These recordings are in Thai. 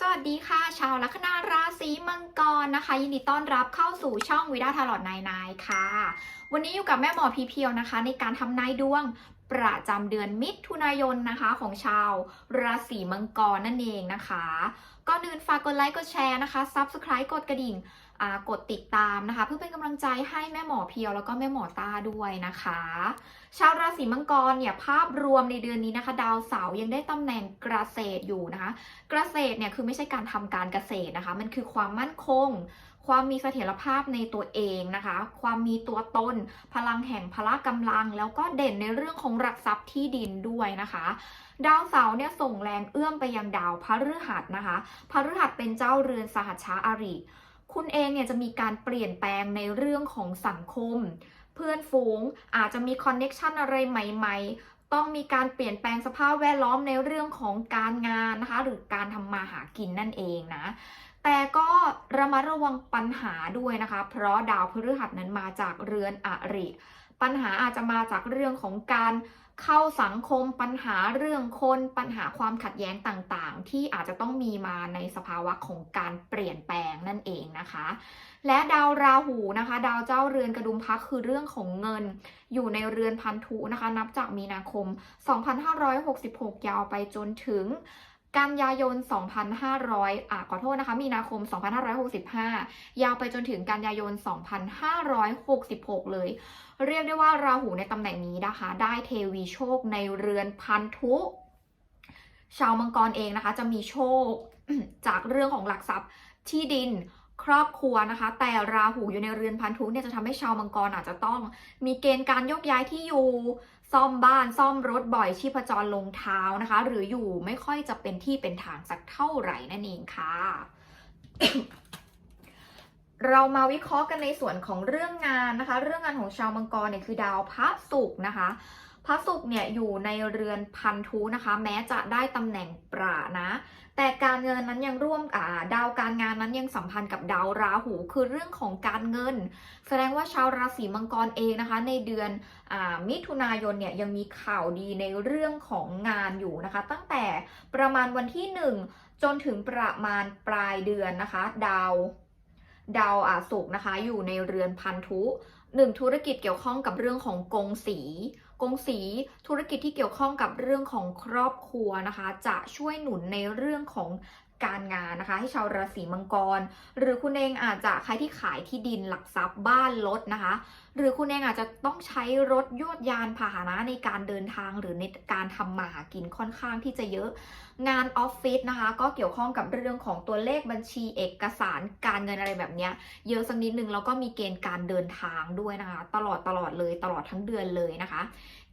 สวัสดีค่ะ ชาวลัคนาราศีมังกรนะคะ ยินดีต้อนรับเข้าสู่ช่องวิดาทารอดนายนายค่ะ วันนี้อยู่กับแม่หมอพีเพียวนะคะ ในการทำนายดวงประจำเดือนมิถุนายนนะคะของชาวราศีมังกรนั่นเองนะคะก่อนอื่นฝากกดไลค์กดแชร์นะคะ Subscribe กดกระดิ่ง กดติดตามนะคะ เพื่อเป็นกำลังใจให้แม่หมอเพียวแล้วก็แม่หมอตาด้วยนะคะ ชาวราศีมังกรเนี่ยภาพรวมในเดือนนี้นะคะ ดาวเสาร์ยังได้ตำแหน่งเกษตรอยู่นะคะเกษตรเนี่ยคือไม่ใช่การทำการเกษตรนะคะ มันคือความมั่นคง ความมีเสถียรภาพในตัวเองนะคะ ความมีตัวตน พลังแห่งพละกำลัง แล้วก็เด่นในเรื่องของหลักทรัพย์ที่ดินด้วยนะคะดาวเสาร์เนี่ยส่งแรงเอื้อมไปยังดาวพฤหัสนะคะ พฤหัสเป็นเจ้าเรือนสหัชชาอาริ คุณเองเนี่ยจะมีการเปลี่ยนแปลงในเรื่องของสังคม เพื่อนฝูงอาจจะมีคอนเน็กชันอะไรใหม่ ๆ ต้องมีการเปลี่ยนแปลงสภาพแวดล้อมในเรื่องของการงานนะคะ หรือการทำมาหากินนั่นเองนะแต่ก็ระมัดระวังปัญหาด้วยนะคะ เพราะดาวพฤหัสนั้นมาจากเรือนอริ ปัญหาอาจจะมาจากเรื่องของการ เข้าสังคมปัญหาเรื่องคนปัญหาความขัดแย้งต่างๆ ที่อาจจะต้องมีมาในสภาวะของการเปลี่ยนแปลงนั่นเองนะคะ และดาวราหูนะคะ ดาวเจ้าเรือนกระดุมพักคือเรื่องของเงิน อยู่ในเรือนพันธุนะคะ นับจากมีนาคม 2566 ยาวไปจนถึง กันยายน 2,500อะขอโทษนะคะ มีนาคม 2565 ยาวไปจนถึงกันยายน 2566 เลย เรียกได้ว่าราหูในตำแหน่งนี้นะคะ ได้เทวีโชคในเรือนพันธุชาวมังกรเองนะคะ จะมีโชคจากเรื่องของหลักทรัพย์ที่ดินครอบครัวนะคะ แต่ราหูอยู่ในเรือนพันธุเนี่ยจะทำให้ชาวมังกรอาจจะต้องมีเกณฑ์การยกย้ายที่อยู่ ซ่อมบ้านซ่อมรถบ่อยชีพจรลงเท้านะคะ หรืออยู่ไม่ค่อยจะเป็นที่เป็นทางสักเท่าไหร่นั่นเองค่ะ เรามาวิเคราะห์กันในส่วนของเรื่องงานนะคะ เรื่องงานของชาวมังกรเนี่ยคือดาวพระศุกร์นะคะพระศุกร์เนี่ยอยู่ในเรือนพันธุนะคะ แม้จะได้ตำแหน่งปรานะ แต่การเงินนั้นยังร่วมาดาวการงานนั้นยังสัมพันธ์กับดาวราหู คือเรื่องของการเงิน แสดงว่าชาวราศีมังกรเองนะคะ ในเดือนอมิถุนายนเนี่ยยังมีข่าวดีในเรื่องของงานอยู่นะคะ ตั้งแต่ประมาณวันที่ 1 จนถึงประมาณปลายเดือนนะคะ ดาวดาวอาศุกนะคะ อยู่ในเรือนพันธุหนึ่งธุรกิจเกี่ยวข้องกับเรื่องของกงสี กงสีธุรกิจที่เกี่ยวข้องกับเรื่องของครอบครัวนะคะ จะช่วยหนุนในเรื่องของ การงานนะคะ ให้ชาวราศีมังกร หรือคุณเองอาจจะใครที่ขายที่ดินหลักทรัพย์บ้านรถนะคะ หรือคุณเองอาจจะต้องใช้รถยวดยานพาหนะในการเดินทางหรือในการทำมาหากินค่อนข้างที่จะเยอะงานออฟฟิศนะคะ ก็เกี่ยวข้องกับเรื่องของตัวเลขบัญชีเอกสารการเงินอะไรแบบเนี้ยเยอะสักนิดนึงแล้วก็มีเกณฑ์การเดินทางด้วยนะคะ ตลอดตลอดเลยตลอดทั้งเดือนเลยนะคะ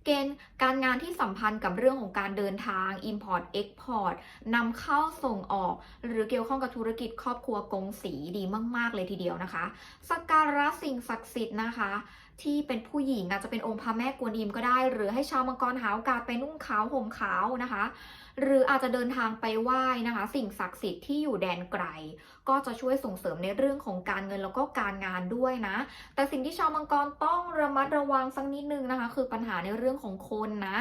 เกณฑ์การงานที่สัมพันธ์กับเรื่องของการเดินทาง Import Export นำเข้าส่งออก หรือเกี่ยวข้องกับธุรกิจครอบครัวกงสีดีมาก ๆ เลยทีเดียวนะคะสักการะสิ่งศักดิ์สิทธิ์นะคะ ที่เป็นผู้หญิงอาจจะเป็นองค์พระแม่กวนอิมก็ได้ หรือให้ชาวมังกรหาโอกาสไปนุ่งขาวห่มขาวนะคะ หรืออาจจะเดินทางไปไหว้นะคะ สิ่งศักดิ์สิทธิ์ที่อยู่แดนไกล ก็จะช่วยส่งเสริมในเรื่องของการเงินแล้วก็การงานด้วยนะ แต่สิ่งที่ชาวมังกรต้องระมัดระวังสักนิดนึงนะคะ คือปัญหาในเรื่องของคนนะ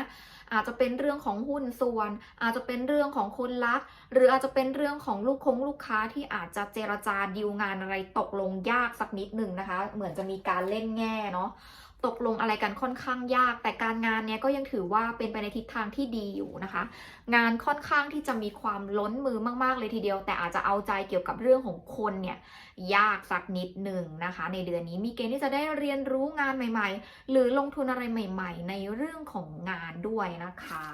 อาจจะเป็นเรื่องของหุ้นส่วน อาจจะเป็นเรื่องของคนรัก หรืออาจจะเป็นเรื่องของลูกคงลูกค้าที่อาจจะเจรจาดีลงานอะไรตกลงยากสักนิดหนึ่งนะคะ เหมือนจะมีการเล่นแง่เนาะ ตกลงอะไรกันค่อนข้างยาก แต่การงานเนี้ยก็ยังถือว่าเป็นไปในทิศทางที่ดีอยู่นะคะ งานค่อนข้างที่จะมีความล้นมือมาก ๆ เลยทีเดียว แต่อาจจะเอาใจเกี่ยวกับเรื่องของคนเนี่ยยากสักนิดหนึ่งนะคะ ในเดือนนี้มีเกณฑ์ที่จะได้เรียนรู้งานใหม่ ๆ หรือลงทุนอะไรใหม่ ๆ ในเรื่องของงานด้วยนะคะ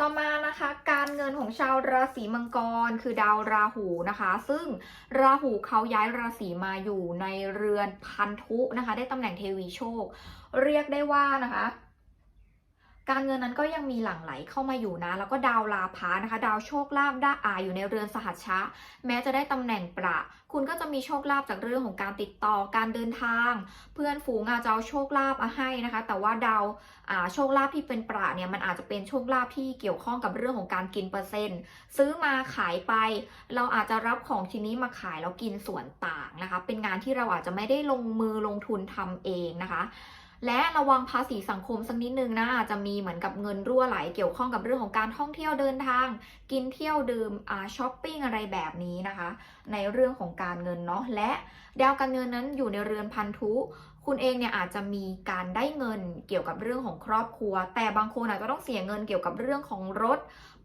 ต่อมานะคะการเงินของชาวราศีมังกรคือดาวราหูนะคะ ซึ่งราหูเขาย้ายราศีมาอยู่ในเรือนพันธุนะคะ ได้ตำแหน่งเทวีโชค เรียกได้ว่านะคะ การเงินนั้นก็ยังมีหลั่งไหลเข้ามาอยู่นะ แล้วก็ดาวลาภานะคะ ดาวโชคลาภได้อาอยู่ในเรือนสหัชชะ แม้จะได้ตำแหน่งประ คุณก็จะมีโชคลาภจากเรื่องของการติดต่อการเดินทาง เพื่อนฝูงอาจจะเอาโชคลาภมาให้นะคะ แต่ว่าดาวอ่าโชคลาภที่เป็นประเนี่ยมันอาจจะเป็นโชคลาภที่เกี่ยวข้องกับเรื่องของการกินเปอร์เซ็นต์ ซื้อมาขายไป เราอาจจะรับของชิ้นนี้มาขายแล้วกินส่วนต่างนะคะ เป็นงานที่เราอาจจะไม่ได้ลงมือลงทุนทำเองนะคะ และระวังภาษีสังคมสักนิดนึงนะอาจจะมีเหมือนกับเงินรั่วไหลเกี่ยวข้องกับเรื่องของการท่องเที่ยวเดินทาง กินเที่ยวดื่มอ่าช้อปปิ้งอะไรแบบนี้นะคะ ในเรื่องของการเงินเนาะและดาวการเงินนั้นอยู่ในเรือนพันธุ คุณเองเนี่ยอาจจะมีการได้เงินเกี่ยวกับเรื่องของครอบครัว แต่บางคนอาจจะต้องเสียเงินเกี่ยวกับเรื่องของรถ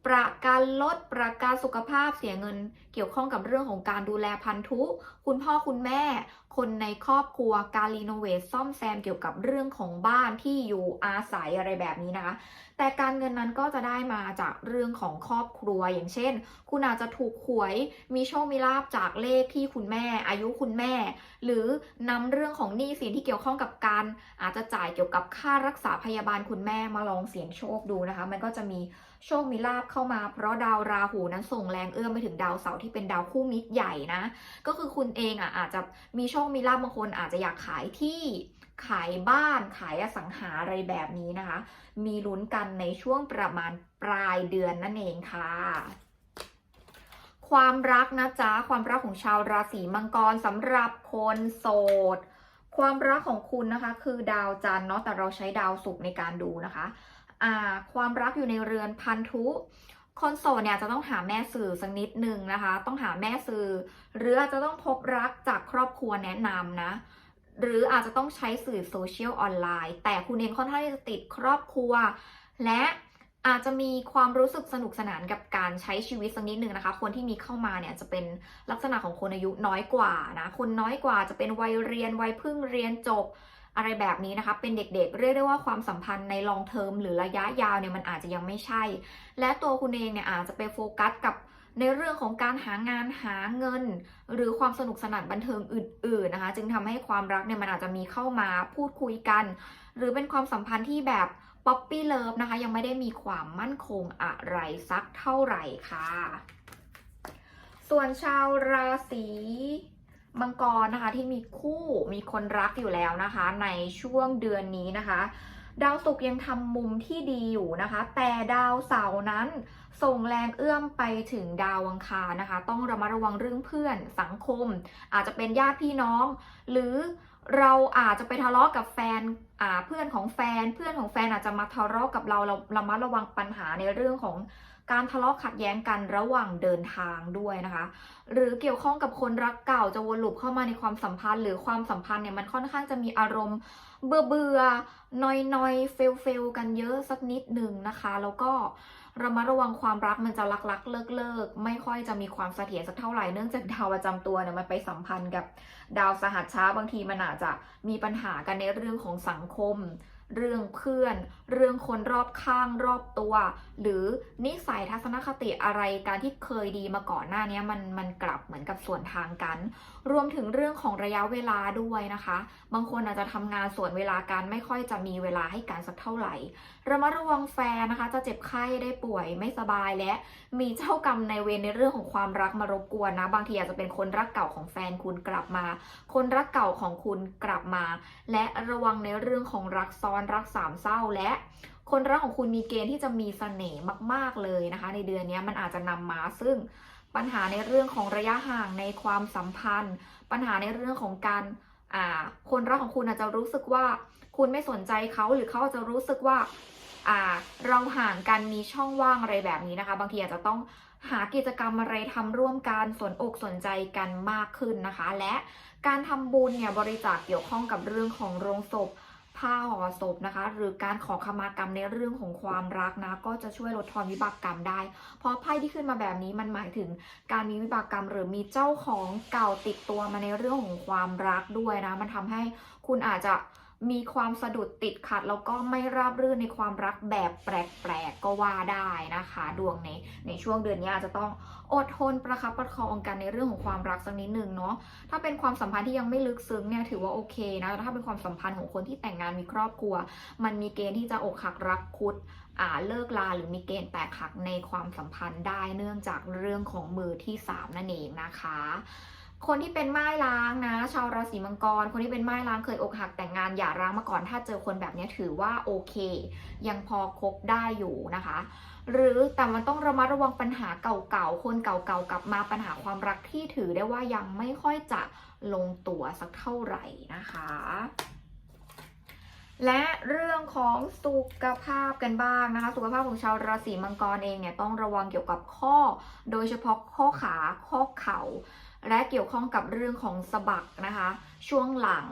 ประกันลดประกันสุขภาพเสียเงิน เกี่ยวข้องกับเรื่องของการดูแลพันธุ คุณพ่อคุณแม่ คนในครอบครัวการรีโนเวทซ่อมแซมเกี่ยวกับเรื่องของบ้านที่อยู่อาศัยอะไรแบบนี้นะคะ แต่การเงินนั้นก็จะได้มาจากเรื่องของครอบครัว อย่างเช่น คุณอาจจะถูกหวยมีโชคมีลาบจากเลขที่คุณแม่ อายุคุณแม่ หรือนำเรื่องของหนี้สินที่เกี่ยวข้องกับการ อาจจะจ่ายเกี่ยวกับค่ารักษาพยาบาลคุณแม่มาลองเสี่ยงโชคดูนะคะ มันก็จะมีโชคมีลาบเข้ามาเพราะดาวราหูนั้นส่งแรงเอื้อมไปถึงดาวเสาร์ที่เป็นดาวคู่มิตรใหญ่นะ ก็คือคุณเองอะอาจจะมีโชคมีลาบบางคนอาจจะอยากขายที่ ขายบ้านขายอสังหาอะไรแบบนี้นะคะ มีลุ้นกันในช่วงประมาณปลายเดือนนั่นเองค่ะความรักนะจ๊ะ ความรักของชาวราศีมังกรสำหรับคนโสด ความรักของคุณนะคะ คือดาวจันทร์เนาะแต่เราใช้ดาวศุกร์ในการดูนะคะอ่าความรักอยู่ในเรือนพันธุคนโสดเนี่ยจะต้องหาแม่สื่อสักนิดหนึ่งนะคะ ต้องหาแม่สื่อ หรืออาจจะต้องพบรักจากครอบครัวแนะนำนะ หรืออาจจะต้องใช้สื่อโซเชียลออนไลน์ แต่คุณเองค่อนข้างที่จะติดครอบครัว และอาจจะมีความรู้สึกสนุกสนานกับการใช้ชีวิตสักนิดหนึ่งนะคะ คนที่มีเข้ามาเนี่ยจะเป็นลักษณะของคนอายุน้อยกว่านะ คนน้อยกว่าจะเป็นวัยเรียนวัยเพิ่งเรียนจบอะไรแบบนี้นะคะ เป็นเด็กๆ เรียกได้ว่าความสัมพันธ์ในลองเทอมหรือระยะยาวเนี่ยมันอาจจะยังไม่ใช่ และตัวคุณเองเนี่ยอาจจะไปโฟกัสกับ ในเรื่องของการหางานหาเงิน หรือความสนุกสนานบันเทิงอื่นๆนะคะ จึงทำให้ความรักเนี่ยมันอาจจะมีเข้ามาพูดคุยกัน หรือเป็นความสัมพันธ์ที่แบบป๊อปปี้เลิฟนะคะ ยังไม่ได้มีความมั่นคงอะไรสักเท่าไหร่ค่ะ ส่วนชาวราศีมังกรนะคะที่มีคู่มีคนรักอยู่แล้วนะคะ ในช่วงเดือนนี้นะคะ ดาวศุกร์ยังทำมุมที่ดีอยู่นะคะ แต่ดาวเสาร์นั้น ส่งแรงเอื้อมไปถึงดาวอังคารนะคะ ต้องระมัดระวังเรื่องเพื่อนสังคม อาจจะเป็นญาติพี่น้อง หรือเราอาจจะไปทะเลาะกับแฟนเพื่อนของแฟน เพื่อนของแฟนอาจจะมาทะเลาะกับเราเราระมัดระวังปัญหาในเรื่องของ การทะเลาะขัดแย้งกันระหว่างเดินทางด้วยนะคะ หรือเกี่ยวข้องกับคนรักเก่าจะวนลูปเข้ามาในความสัมพันธ์ หรือความสัมพันธ์เนี่ยมันค่อนข้างจะมีอารมณ์เบื่อเบื่อนอยนอยเฟลเฟลกันเยอะสักนิดหนึ่งนะคะ แล้วก็ระมัดระวังความรักมันจะลักลักเลิกเลิกไม่ค่อยจะมีความเสถียรสักเท่าไหร่เนื่องจากดาวประจำตัวเนี่ยมันไปสัมพันธ์กับดาวสหัสช้าบางทีมันอาจจะมีปัญหากันในเรื่องของสังคม เรื่องเพื่อน เรื่องคนรอบข้างรอบตัว หรือนิสัยทัศนคติอะไรการที่เคยดีมาก่อนหน้านี้มันมันกลับเหมือนกับส่วนทางกัน รวมถึงเรื่องของระยะเวลาด้วยนะคะ บางคนอาจจะทำงานส่วนเวลาการไม่ค่อยจะมีเวลาให้กันสักเท่าไหร่ ระมัดระวังแฟนนะคะ จะเจ็บไข้ได้ป่วยไม่สบายและมีเจ้ากรรมในเวรในเรื่องของความรักมารบกวนนะ บางทีอาจจะเป็นคนรักเก่าของแฟนคุณกลับมา คนรักเก่าของคุณกลับมา และระวังในเรื่องของรักซ้อนรักสามเศร้าและคนรักของคุณมีเกณฑ์ที่จะมีเสน่ห์มาก ๆ เลยนะคะ ในเดือนนี้มันอาจจะนำมาซึ่งปัญหาในเรื่องของระยะห่างในความสัมพันธ์ ปัญหาในเรื่องของการอ่าคนรักของคุณอาจจะรู้สึกว่า คุณไม่สนใจเขาหรือเขาจะรู้สึกว่า เราห่างกันมีช่องว่างอะไรแบบนี้นะคะ บางทีอาจจะต้องหากิจกรรมอะไรทำร่วมกันสนอกสนใจกันมากขึ้นนะคะ และการทำบุญเนี่ยบริจาคเกี่ยวข้องกับเรื่องของโรงศพผ้าห่อศพนะคะ หรือการขอขมากรรมในเรื่องของความรักนะ ก็จะช่วยลดทอนวิบากกรรมได้ เพราะไพ่ที่ขึ้นมาแบบนี้มันหมายถึงการมีวิบากกรรม หรือมีเจ้าของเก่าติดตัวมาในเรื่องของความรักด้วยนะ มันทำให้คุณอาจจะ มีความสะดุดติดขัดแล้วก็ไม่ราบรื่นในความรักแบบแปลกๆก็ว่าได้นะคะ ดวงในในช่วงเดือนนี้อาจจะต้องอดทนประคับประคองกันในเรื่องของความรักสักนิดหนึ่งเนาะถ้าเป็นความสัมพันธ์ที่ยังไม่ลึกซึ้งเนี่ยถือว่าโอเคนะแต่ถ้าเป็นความสัมพันธ์ของคนที่แต่งงานมีครอบครัว มันมีเกณฑ์ที่จะอกหักรักคุดอ่าเลิกลาหรือมีเกณฑ์แตกหักในความสัมพันธ์ได้เนื่องจากเรื่องของมือที่สามนั่นเองนะคะ คนที่เป็นไม้ล้างนะ ชาวราศีมังกร คนที่เป็นไม้ล้างเคยอกหักแต่งงานหย่าร้างมาก่อนถ้าเจอคนแบบนี้ถือว่าโอเค ยังพอคบได้อยู่นะคะ หรือแต่มันต้องระมัดระวังปัญหาเก่าๆคนเก่าๆกลับมาปัญหาความรักที่ถือได้ว่ายังไม่ค่อยจะลงตัวสักเท่าไหร่นะคะและเรื่องของสุขภาพกันบ้างนะคะ สุขภาพของชาวราศีมังกรเองเนี่ยต้องระวังเกี่ยวกับข้อ โดยเฉพาะข้อขาข้อเข่า และเกี่ยวข้องกับเรื่องของสบักนะคะช่วงหลัง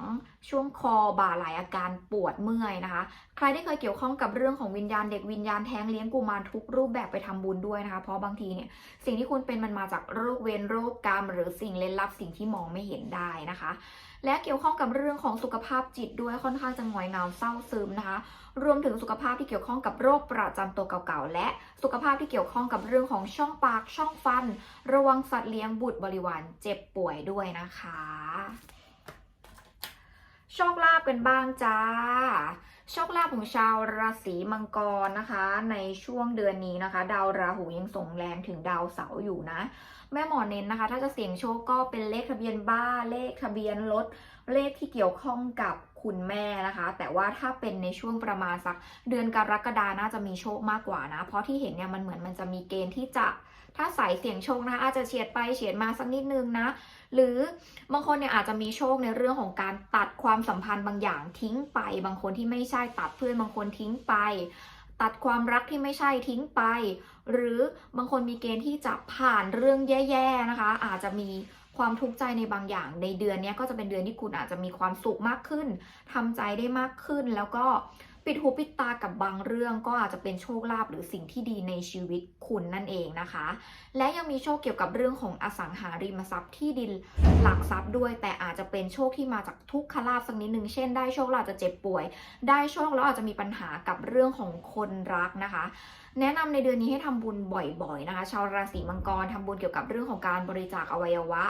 ช่วงคอบ่าไหลอาการปวดเมื่อยนะคะ ใครที่เคยเกี่ยวข้องกับเรื่องของวิญญาณเด็กวิญญาณแท้งเลี้ยงกุมารทุกรูปแบบไปทำบุญด้วยนะคะ เพราะบางทีเนี่ยสิ่งที่คุณเป็นมันมาจากโรคเวรโรคกรรม หรือสิ่งเล่นลับสิ่งที่มองไม่เห็นได้นะคะ และเกี่ยวข้องกับเรื่องของสุขภาพจิตด้วยค่อนข้างจะหงอยเหงาเศร้าซึมนะคะ รวมถึงสุขภาพที่เกี่ยวข้องกับโรคประจำตัวเก่าๆและสุขภาพที่เกี่ยวข้องกับเรื่องของช่องปากช่องฟัน ระวังสัตว์เลี้ยงบุตรบริวารเจ็บป่วยด้วยนะคะ โชคลาภกันบ้างจ้า โชคลาภของชาวราศีมังกรนะคะ ในช่วงเดือนนี้นะคะ ดาวราหูยังส่งแรงถึงดาวเสาร์อยู่นะ แม่หมอเน้นนะคะ ถ้าจะเสี่ยงโชคก็เป็นเลขทะเบียนบ้านเลขทะเบียนรถเลขที่เกี่ยวข้องกับคุณแม่นะคะ แต่ว่าถ้าเป็นในช่วงประมาณสักเดือนกรกฎาน่าจะมีโชคมากกว่านะ เพราะที่เห็นเนี่ยมันเหมือนมันจะมีเกณฑ์ที่จะ ถ้าสายเสี่ยงโชคนะอาจจะเฉียดไปเฉียดมาสักนิดนึงนะ หรือบางคนเนี่ยอาจจะมีโชคในเรื่องของการตัดความสัมพันธ์บางอย่างทิ้งไป บางคนที่ไม่ใช่ตัดเพื่อนบางคนทิ้งไป ตัดความรักที่ไม่ใช่ทิ้งไป หรือบางคนมีเกณฑ์ที่จะผ่านเรื่องแย่ๆนะคะ อาจจะมีความทุกข์ใจในบางอย่างในเดือนนี้ก็จะเป็นเดือนที่คุณอาจจะมีความสุขมากขึ้นทำใจได้มากขึ้นแล้วก็ ปิดหูปิดตากับบางเรื่องก็อาจจะเป็นโชคลาภหรือสิ่งที่ดีในชีวิตคุณนั่นเองนะคะ และยังมีโชคเกี่ยวกับเรื่องของอสังหาริมทรัพย์ที่ดินหลักทรัพย์ด้วย แต่อาจจะเป็นโชคที่มาจากทุกขลาภสักนิดนึงเช่นได้โชคเราอาจจะเจ็บป่วย ได้โชคแล้วอาจจะมีปัญหากับเรื่องของคนรักนะคะ แนะนำในเดือนนี้ให้ทำบุญบ่อยๆนะคะ ชาวราศีมังกรทำบุญเกี่ยวกับเรื่องของการบริจาคอวัยวะ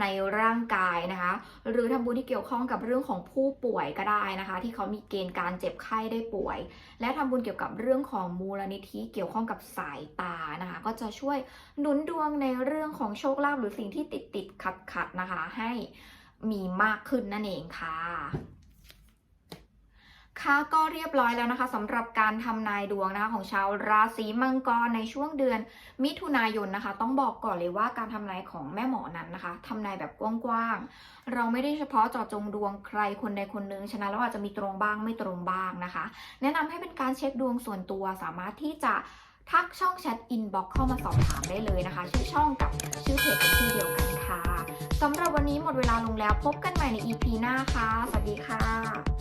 ในร่างกายนะคะ หรือทำบุญที่เกี่ยวข้องกับเรื่องของผู้ป่วยก็ได้นะคะ ที่เขามีเกณฑ์การเจ็บไข้ได้ป่วย และทำบุญเกี่ยวกับเรื่องของมูลนิธิเกี่ยวข้องกับสายตานะคะ ก็จะช่วยหนุนดวงในเรื่องของโชคลาภหรือสิ่งที่ติดติดขัดขัดนะคะ ให้มีมากขึ้นนั่นเองค่ะ ค่ะก็เรียบร้อยแล้วนะคะสำหรับการทำนายดวงนะคะของชาวราศีมังกรในช่วงเดือนมิถุนายนนะคะ ต้องบอกก่อนเลยว่าการทำนายของแม่หมอนั้นนะคะทำนายแบบกว้างๆเราไม่ได้เฉพาะเจาะจงดวงใครคนใดคนหนึงฉะนั้นแล้วอาจจะมีตรงบ้างไม่ตรงบ้างนะคะ แนะนำให้เป็นการเช็คดวงส่วนตัวสามารถที่จะทักช่องแชทอินบ็อกเข้ามาสอบถามได้เลยนะคะ ชื่อช่องกับชื่อเพจเป็นชื่อเดียวกันค่ะสำหรับวันนี้หมดเวลาลงแล้วพบกันใหม่ใน EP หน้าค่ะสวัสดีค่ะ